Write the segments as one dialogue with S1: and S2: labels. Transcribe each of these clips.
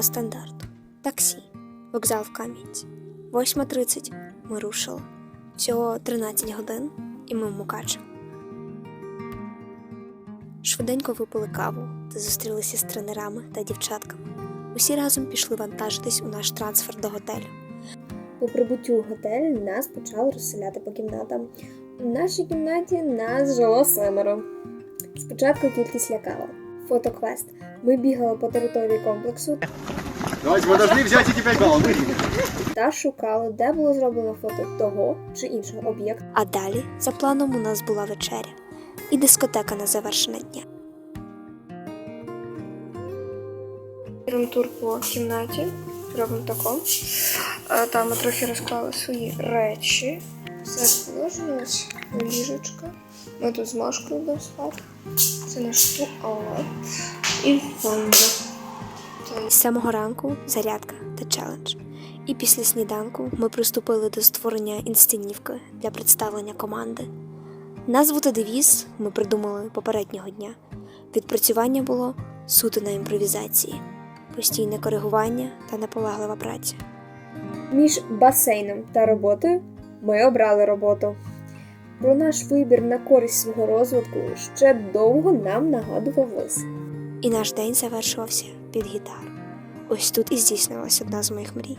S1: по стандарту. Таксі, вокзал в Кам'янці. 8.30 ми рушили. Всього 13 годин, і ми в Мукачево. Швиденько випили каву та зустрілися з тренерами та дівчатками. Усі разом пішли вантажитись у наш трансфер до готелю. По прибуттю в готель нас почали розселяти по кімнатам. У нашій кімнаті нас жило семеро. Спочатку кількість лякала. Фотоквест. Ми бігали по території комплексу
S2: Давайте, мы должны взять эти 5 баллов. Выйдите.
S1: та шукали, де було зроблено фото того чи іншого об'єкту. А далі, за планом, у нас була вечеря і дискотека на завершення дня. Робимо тур по кімнаті, робимо тако. Е, Там ми трохи розклали свої речі. Все положено, ось ліжечка. Ми тут з Машкою будемо спати. Це наш туалет і ванна. З самого ранку зарядка та челендж. І після сніданку ми приступили до створення інсценівки для представлення команди. Назву та девіз ми придумали попереднього дня. Відпрацювання було суто на імпровізації, постійне коригування та наполеглива праця. Між басейном та роботою ми обрали роботу. Про наш вибір на користь свого розвитку ще довго нам нагадував лис. І наш день завершувався під гітару. Ось тут і здійснилась одна з моїх мрій.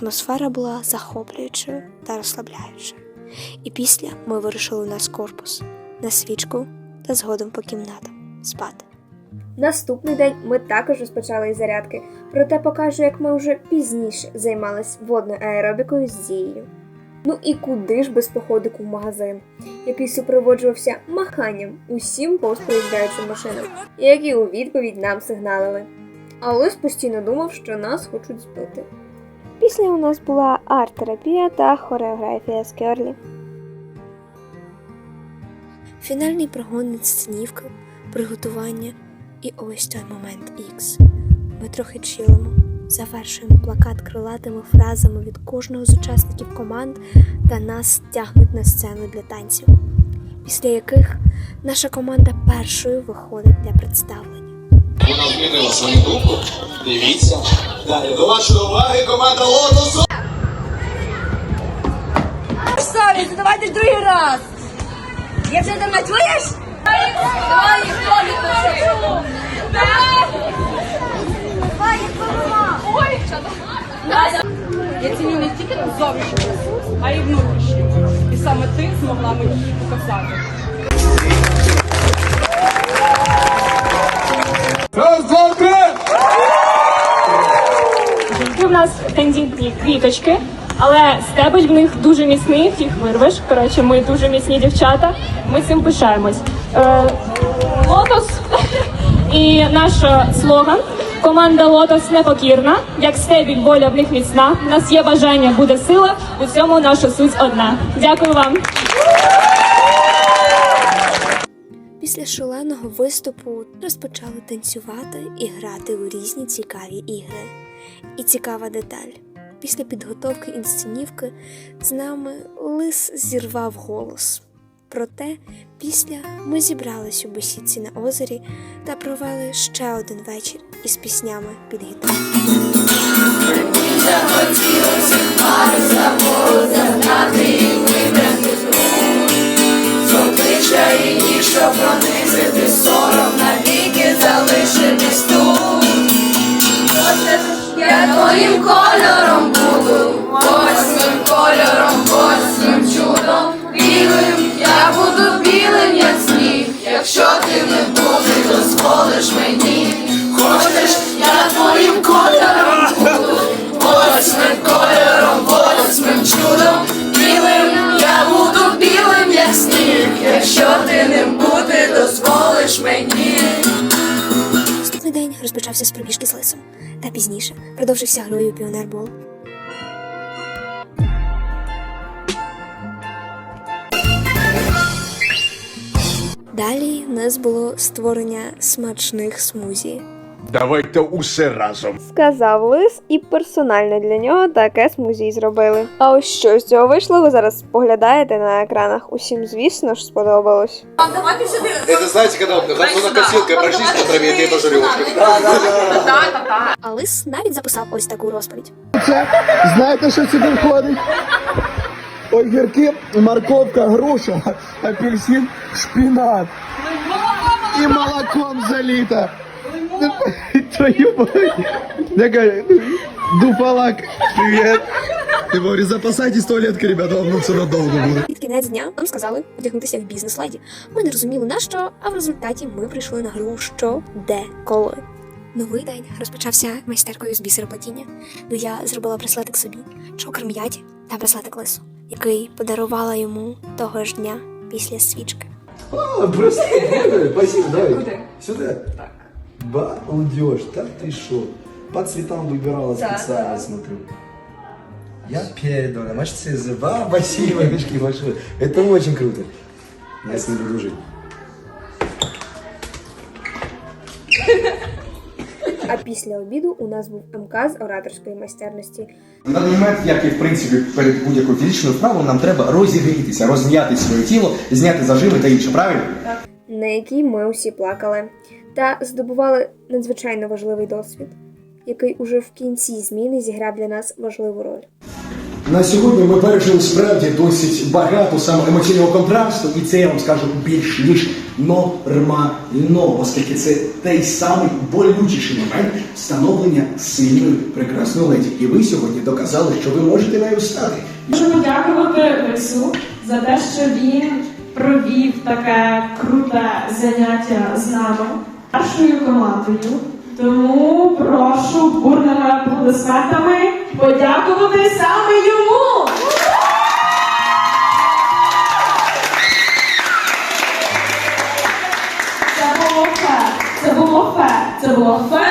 S1: Атмосфера була захоплюючою та розслабляючою. І після ми вирушили у нас корпус на свічку та згодом по кімнатам спати. Наступний день ми також розпочали із зарядки, проте покажу, як ми вже пізніше займалися водною аеробікою з Зією. Ну і куди ж без походику в магазин, який супроводжувався маханням усім повз проїжджаючим машинам, які у відповідь нам сигналили. А Лис постійно думав, що нас хочуть збити. Після у нас була арт-терапія та хореографія з Керлі. Фінальний прогон інсценівки, приготування і ось той момент Ікс. Ми трохи чилимо, завершуємо плакат крилатими фразами від кожного з учасників команд та нас тягнуть на сцену для танців, після яких наша команда першою виходить для представлення.
S3: Вона змінила свою думку. Дивіться. Далі до вашої уваги команда Лотосу.
S4: Совість, давайте другий раз. Я вже там чуєш? Давай, ніхто не пише. Давай. Ой,
S5: Я ціню не тільки зовнішню а й внутрішню. І саме ти змогла мені її показати.
S3: Раз, два, три.
S6: В нас тендітні квіточки, але стебель в них дуже міцний, їх вирвеш. Коротше, ми дуже міцні дівчата. Ми цим пишаємось. Е, Лотос і наш е, слоган. Команда Лотос непокірна, як стебіль воля в них міцна. У нас є бажання, буде сила. У цьому наша суть одна. Дякую вам.
S1: Після шаленого виступу розпочали танцювати і грати у різні цікаві ігри. І цікава деталь. Після підготовки інсценівки з нами лис зірвав голос. Проте після ми зібрались у бесідці на озері та провели ще один вечір із піснями під гітару.
S4: Я твоїм кольором буду, восьмим кольором, восьмим чудом. Білим, я буду білим, як сніг. Якщо ти не будеш, дозволиш мені. Хочеш, я твоїм кольором буду, восьмим кольором, восьмим чудом. Білим, я буду білим, як сніг. Якщо ти не будеш, дозволиш мені.
S1: Наступний день розпочався з пробіжки з лисом, та пізніше продовжився грою піонербол. Далі в нас було створення смачних смузі.
S7: Давайте усе разом.
S2: Сказав лис, і персонально для нього таке смузі зробили. А ось що з цього вийшло, ви зараз споглядаєте на екранах. Усім, звісно ж, сподобалось.
S8: Это знаете, когда вот газонокосилкой прошлись по траве, ты тоже
S1: А лис навіть записав ось таку розповідь.
S3: Знаєте, що сюди входить? Огірки, морковка, груша, апельсин, шпинат. І молоком заліто. Твою мать. Такая, дуфалак, привет. Ты говоришь, запасайтесь туалеткой, ребята, вам ну, це надовго буде.
S1: Під кінець дня нам сказали одягнутися в бізнес-леді. Ми не розуміли на що, а в результаті ми прийшли на гру що, де, коли. Новий день розпочався майстеркою з бісероплетіння, де я зробила браслетик собі, чокер м'яті та браслетик лису, який подарувала йому того ж дня після свічки.
S3: А, просто, спасибо, давай. Сюда. Так. Балдеж, да ты шо? По цветам выбирала специально, смотрю. Я передал, маш ЦЗВ, спасибо, мешки большое. Это очень круто. Я с ним буду жить.
S2: А після обіду у нас був МК з ораторської майстерності.
S9: На даний момент, як і в принципі перед будь-якою фізичною вправою, нам треба розігрітися, розм'яти своє тіло, зняти зажими та інше, правильно?
S2: на якій ми усі плакали, та здобували надзвичайно важливий досвід, який уже в кінці зміни зіграв для нас важливу роль.
S9: На сьогодні ми пережили справді досить багато саме емоційного контрасту, і це я вам скажу більш ніж нормально, оскільки це той самий болючіший момент встановлення сильної прекрасної леді. І ви сьогодні доказали, що ви можете нею стати.
S6: Хочу подякувати Лису за те, що він провів таке круте заняття з нами, нашою командою. Тому прошу бурними аплодисментами подякувати саме йому. Це було фе, це було фе, це було феноменально,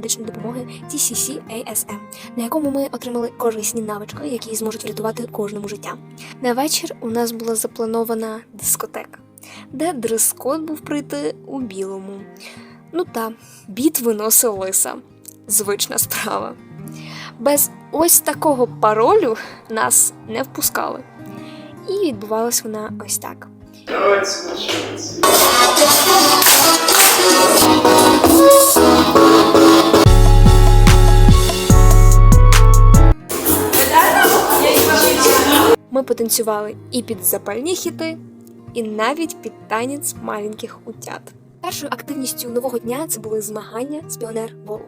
S1: домедичної допомоги TCC ASM, на якому ми отримали корисні навички, які зможуть врятувати кожному життя. На вечір у нас була запланована дискотека, де дрес-код був прийти у білому. Ну та біт виносив лиса. Звична справа. Без ось такого паролю нас не впускали. І відбувалась вона ось так. Ми потанцювали і під запальні хіти, і навіть під танець маленьких утят. Першою активністю нового дня це були змагання з піонер-болу.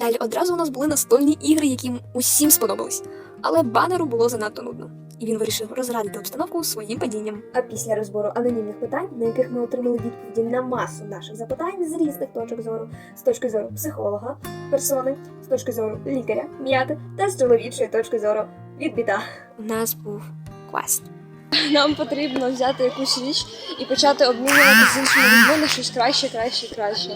S1: Далі одразу у нас були настольні ігри, які усім сподобались. Але банеру було занадто нудно, і він вирішив розрадити обстановку своїм падінням.
S2: А після розбору анонімних питань, на яких ми отримали відповіді на масу наших запитань з різних точок зору, з точки зору психолога, персони, з точки зору лікаря, м'яти та з чоловічої точки зору від біда.
S1: У нас був квест.
S4: Нам потрібно взяти якусь річ і почати обмінювати з іншими людьми на щось краще, краще, краще.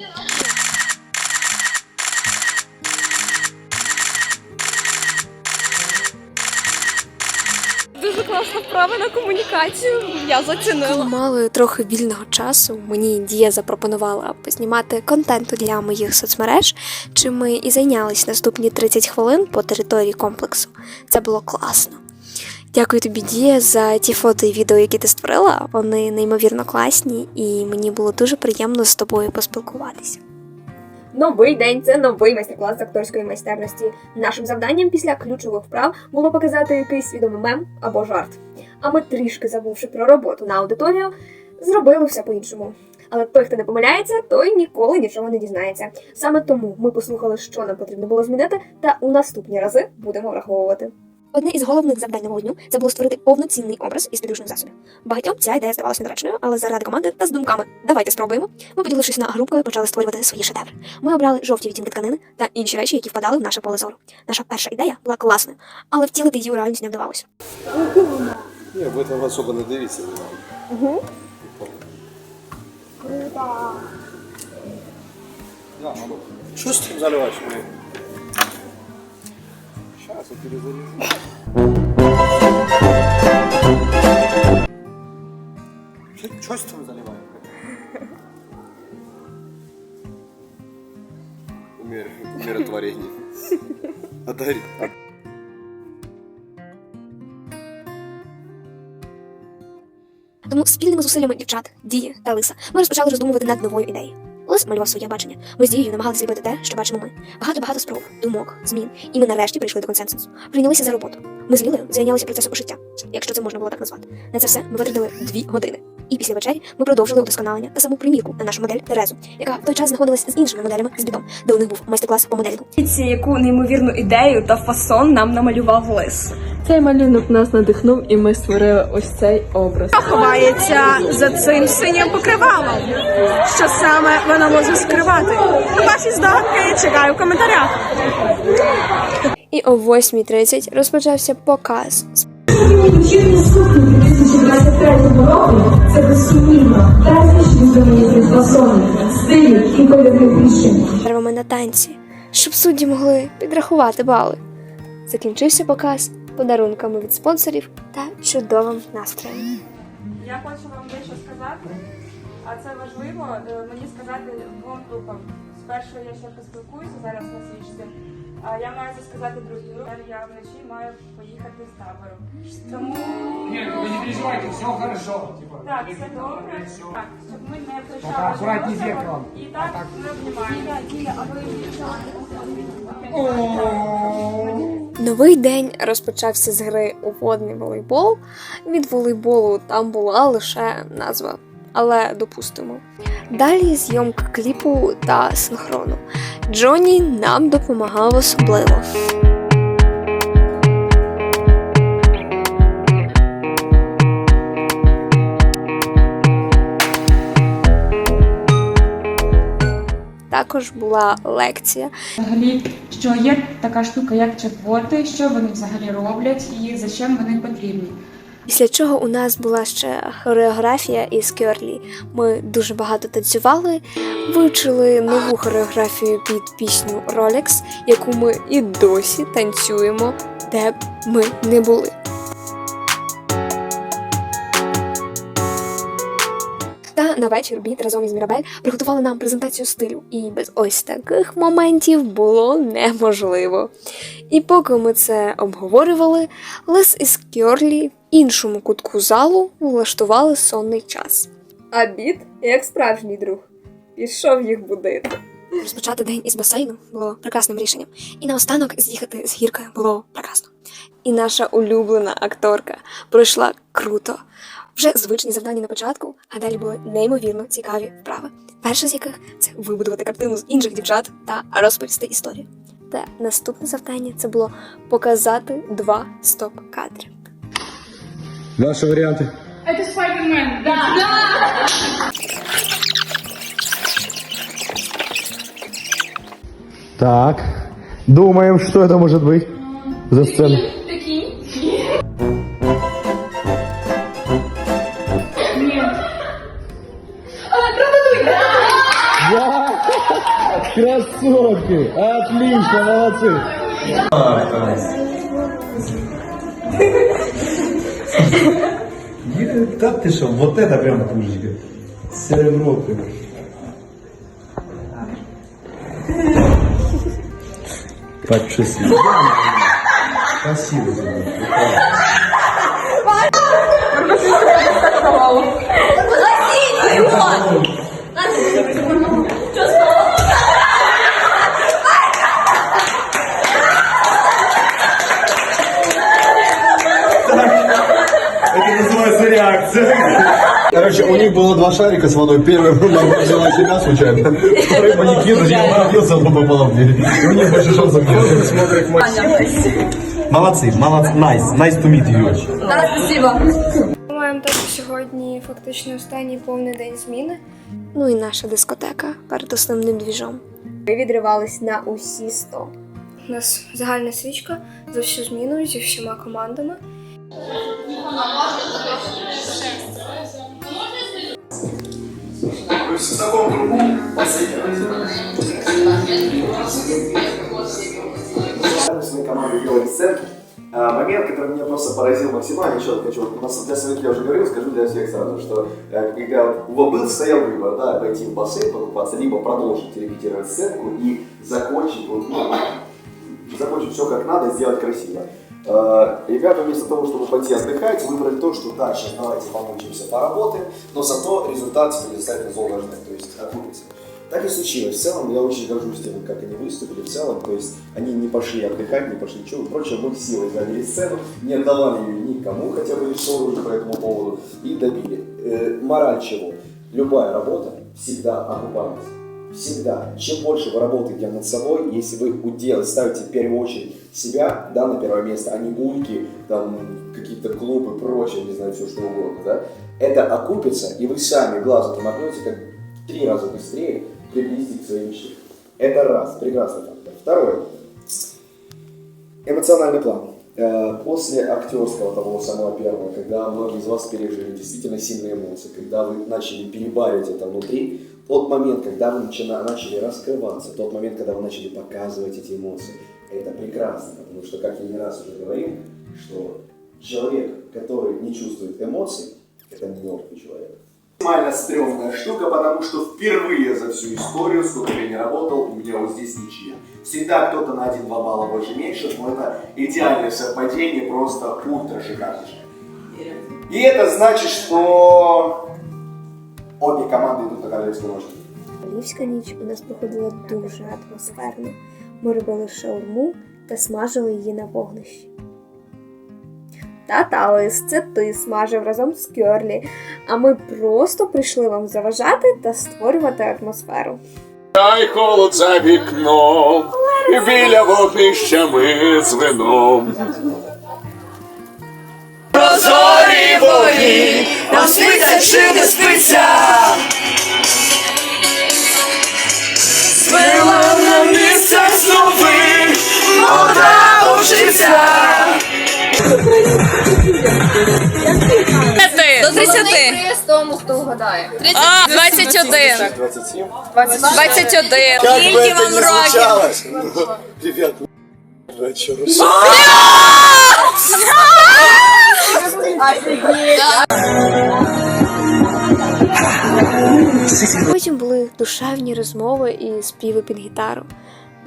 S4: Класна вправа на комунікацію. Я зацінила.
S1: Мали трохи вільного часу, мені Дія запропонувала познімати контенту для моїх соцмереж, чим ми і зайнялись наступні 30 хвилин по території комплексу. Це було класно. Дякую тобі, Дія, за ті фото і відео, які ти створила. Вони неймовірно класні, і мені було дуже приємно з тобою поспілкуватися.
S2: Новий день це новий майстер-клас акторської майстерності. Нашим завданням після ключових вправ було показати якийсь відомий мем або жарт. А ми, трішки забувши про роботу на аудиторію, зробили все по-іншому. Але той, хто не помиляється, той ніколи нічого не дізнається. Саме тому ми послухали, що нам потрібно було змінити, та у наступні рази будемо враховувати.
S1: Одне із головних завдань нового дню це було створити повноцінний образ із підручних засобів. Багатьом ця ідея здавалася недоречною, але заради команди та з думками давайте спробуємо. Ми, поділившись на групки, почали створювати свої шедеври. Ми обрали жовті відтінки тканини та інші речі, які впадали в наше поле зору. Наша перша ідея була класною, але втілити її у реальність не вдавалося.
S8: Не, в этом особо не дивиться не надо.
S3: Что с этим Сейчас я перезаряжу. Что с этим заливаешь? Умер, умиротворение. Одари.
S10: Тому спільними зусиллями дівчат, дії та лиса ми розпочали роздумувати над новою ідеєю. Лис малював своє бачення. Ми з дією намагалися зробити те, що бачимо ми. Багато-багато спроб, думок, змін. І ми нарешті прийшли до консенсусу. Прийнялися за роботу. Ми з Лілею зайнялися процесом пошиття, якщо це можна було так назвати. На це все ми витратили дві години. І після вечері ми продовжили удосконалення та саму примірку на нашу модель Терезу, яка в той час знаходилась з іншими моделями з бітом, де у них був майстер-клас по моделінгу.
S11: Яку неймовірну ідею та фасон нам намалював лис.
S2: Цей малюнок нас надихнув, і ми створили ось цей образ.
S11: Ховається за цим синім покривалом. Що саме вона може скривати? Ваші здогадки чекаю в коментарях.
S1: І о 8.30 розпочався показ з
S2: Вечірні сукні 2023 року це безсумнівно безліч різноманітних фасонів, стилів і кольорних рішень.
S1: перервами на танці, щоб судді могли підрахувати бали. Закінчився показ подарунками від спонсорів та чудовим настроєм.
S11: Я хочу вам дещо сказати, а це важливо е, мені сказати двом групам. Спершу я ще поспілкуюся зараз на свічці. А я маю це сказати другій групі. Я вночі маю поїхати з табору. Тому
S12: Нет, вы не переживайте, все хорошо. Типа,
S11: так, все добре. Так, щоб ми не втрачали
S12: акуратні
S11: одного
S12: зеркалом.
S11: І так ми обнімаємо.
S1: Новий день розпочався з гри у водний волейбол. Від волейболу там була лише назва, але допустимо. Далі зйомка кліпу та синхрону. Джонні нам допомагав особливо. Також була лекція,
S13: Взагалі, що є така штука, як чат-боти, що вони взагалі роблять і за чим вони потрібні.
S1: Після чого у нас була ще хореографія із Керлі. Ми дуже багато танцювали, вивчили нову хореографію під пісню Rolex, яку ми і досі танцюємо, де б ми не були. На вечір біт разом із Мірабель приготували нам презентацію стилю, і без ось таких моментів було неможливо. І поки ми це обговорювали, Лес із Кьорлі в іншому кутку залу влаштували сонний час. А біт, як справжній друг, пішов їх будити.
S10: Розпочати день із басейну було прекрасним рішенням. І наостанок з'їхати з гірки було прекрасно.
S1: І наша улюблена акторка пройшла круто. Вже звичні завдання на початку, а далі були неймовірно цікаві вправи. Перша з яких це вибудувати картину з інших дівчат та розповісти історію. Та наступне завдання це було показати два стоп-кадри.
S14: Ваши варианты?
S13: Це Спайдермен, да.
S14: Так. Думаем, что это может быть за сцена. Красотки! Отлично, молодцы!
S8: Та ты что, вот это прям пушечка. С Европы. Почувствуй. Спасибо тебе. Это
S3: Короче, у них было два шарика с водой. Первый Марго взяла себя случайно. Второй манекен, зачем он родился, он попал в дверь. И у них больше шансов нет. Смотрит
S8: Молодцы, молодцы. Nice, nice to meet you.
S1: Ми маємо також сьогодні фактично останній повний день зміни. Ну і наша дискотека перед основним двіжом. Ми відривались на усі 100. У нас загальна свічка за всю зміну зі всіма командами.
S15: Раз.
S3: своей команды делали сцену. А, Момент, который меня просто поразил максимально, хочу, вот, у нас для своих я уже говорил, скажу для всех сразу, что э, когда вот был, стоял выбор, да, пойти в бассейн покупаться, либо продолжить репетировать сценку и закончить, вот, ну, закончить все как надо, сделать красиво. Э, Ребята вместо того, чтобы пойти отдыхать, выбрали то, что да, сейчас давайте помучимся, поработаем, но зато результат предоставить должны, то есть окупится. Так и случилось. В целом, я очень горжусь тем, как они выступили в целом. То есть, они не пошли отдыхать, не пошли ничего. Впрочем, мы силой заняли сцену, не отдавали ее никому, хотя бы ссоры уже по этому поводу, и добили. Э, мораль чего? Любая работа всегда окупается. Всегда. Чем больше вы работаете над собой, если вы удел ставите в первую очередь себя, да, на первое место, а не ульки, там, какие-то клубы, прочее, не знаю, все что угодно, да, это окупится, и вы сами глазом моргнете, как три раза быстрее приблизитесь к своей мечте. Это раз, прекрасный фактор. Второй. Эмоциональный план. Э, После актерского того самого первого, когда многие из вас пережили действительно сильные эмоции, когда вы начали перебарить это внутри, тот момент, когда вы начина- начали раскрываться, тот момент, когда вы начали показывать эти эмоции, это прекрасно, потому что, как я не раз уже говорил, что человек, который не чувствует эмоций, это мертвый человек. Максимально стрёмная штука, потому что впервые за всю историю, сколько я не работал, у меня вот здесь ничья. Всегда кто-то на 1-2 балла больше меньше, но это идеальное совпадение, просто ультра шикарнейшее. И это значит, что обе команды идут на королевскую ножку.
S1: Львівська ніч у нас проходила дуже атмосферно. Ми робили шаурму та смажили її на вогнищі. Та Лис, це ти смажив разом з Кьорлі, а ми просто прийшли вам заважати та створювати атмосферу.
S15: Дай холод за вікном, і біля вогнища ми з вином. Вогні, нам спиться чи не спиться. Звела на місцях нових, вода учиться.
S4: До 30.
S11: тому, хто вгадає.
S4: А, 21.
S3: 27.
S4: 21. Скільки вам років?
S3: Ребят,
S1: Потім були душевні розмови і співи під гітару.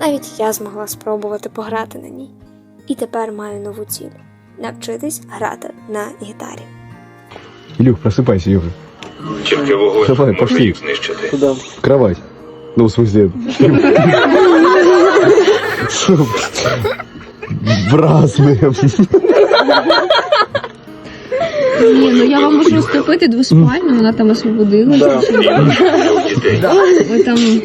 S1: Навіть я змогла спробувати пограти на ній. І тепер маю нову ціль навчитись грати на гітарі.
S7: Илюх, просыпайся, Юра.
S15: Тільки вогонь
S7: Давай, пошли.
S15: їх знищити.
S7: Куда? В кровать. Ну, в смысле... В разные.
S16: ні, ну я вам можу уступити двоспальну, вона там освободилася. Ви там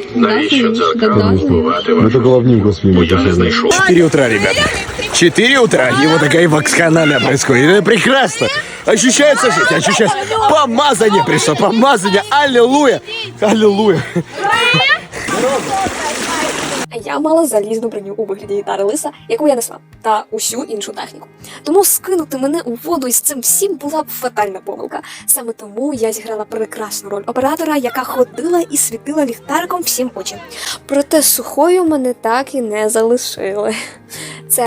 S16: додали.
S7: Мы только главненько спим.
S15: Я знайшов.
S9: 4 утра, ребята. 4 утра, и вот такая ваксканалия происходит. Это прекрасно. Ощущается жизнь, ощущается. Помазание пришло, помазание. Аллилуйя, аллилуйя.
S1: Я мала залізну броню у вигляді гітари лиса, яку я несла, та усю іншу техніку. Тому скинути мене у воду із цим всім була б фатальна помилка. Саме тому я зіграла прекрасну роль оператора, яка ходила і світила ліхтариком всім очі. Проте сухою мене так і не залишили. Це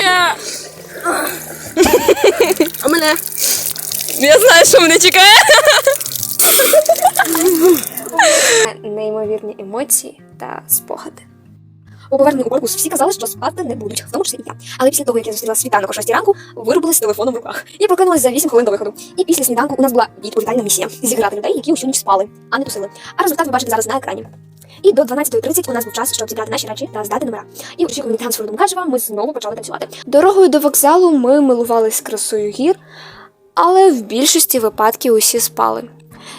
S4: А мене? Я знаю, що мене чекає.
S1: неймовірні емоції та спогади. У поверненні у корпус всі казали, що спати не будуть, в тому числі і я. Але після того, як я зустріла світанок о 6 ранку, вирубилась з телефоном в руках. Я прокинулась за 8 хвилин до виходу. І після сніданку у нас була відповідальна місія зіграти людей, які усю ніч спали, а не тусили. А результат ви бачите зараз на екрані. І до 12.30 у нас був час, щоб зібрати наші речі та здати номера. І у очікуванні трансферу до ми знову почали танцювати. Дорогою до вокзалу ми милувались красою гір, але в більшості випадків усі спали.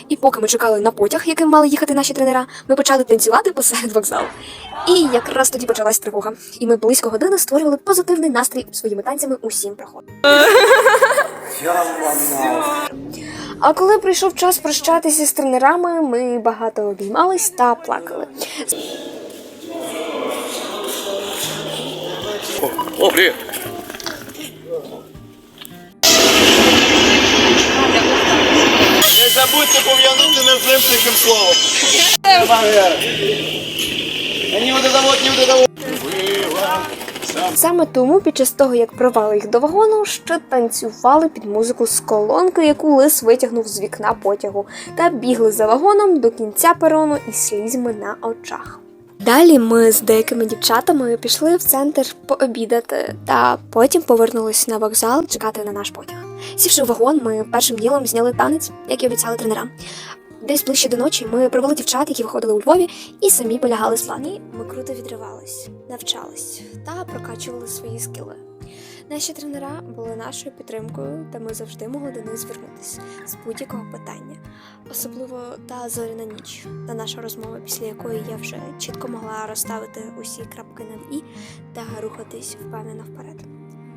S1: І поки ми чекали на потяг, яким мали їхати наші тренера, ми почали танцювати посеред вокзалу. І якраз тоді почалась тривога. І ми близько години створювали позитивний настрій своїми танцями усім проходом. А коли прийшов час прощатися з тренерами, ми багато обіймались та плакали.
S15: О, привіт.
S8: Забудьте пов'янути над ним таким словом.
S1: Саме тому під час того, як провели їх до вагону, ще танцювали під музику з колонки, яку лис витягнув з вікна потягу, та бігли за вагоном до кінця перону із слізьми на очах. Далі ми з деякими дівчатами пішли в центр пообідати, та потім повернулись на вокзал чекати на наш потяг. Сівши в вагон, ми першим ділом зняли танець, як і обіцяли тренерам. Десь ближче до ночі ми провели дівчат, які виходили у Львові, і самі полягали спати. Ми круто відривались, навчались та прокачували свої скіли. Наші тренера були нашою підтримкою, та ми завжди могли до них звернутися з будь-якого питання, особливо та зоряна ніч, та наша розмова, після якої я вже чітко могла розставити усі крапки над і та рухатись впевнено вперед.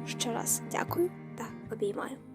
S1: Ще раз дякую та обіймаю.